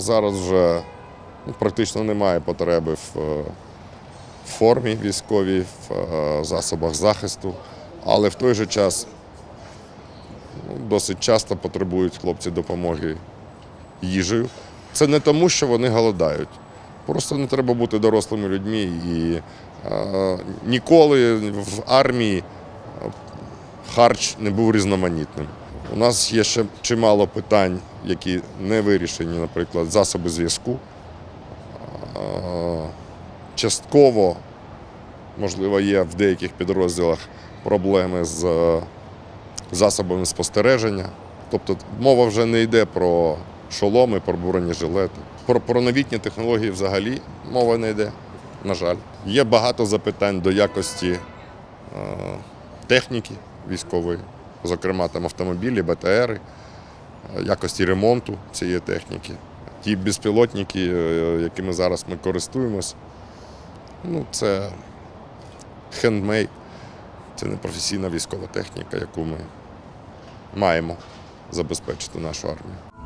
Зараз вже ну, практично немає потреби в е, формі військовій, в е, засобах захисту, але в той же час ну, досить часто потребують хлопці допомоги їжею. Це не тому, що вони голодають. Просто не треба бути дорослими людьми і е, ніколи в армії е, харч не був різноманітним. У нас є ще чимало питань, які не вирішені, наприклад, засоби зв'язку. Частково, можливо, є в деяких підрозділах проблеми з е, засобами спостереження. Тобто мова вже не йде про шоломи, про бронежилети. Про, про новітні технології взагалі мова не йде, на жаль. Є багато запитань до якості е, техніки військової, зокрема там автомобілі, БТРи, е, якості ремонту цієї техніки. Ті безпілотники, е, якими зараз ми користуємось, ну, це хендмейд, це не професійна військова техніка, яку ми маємо забезпечити нашу армію.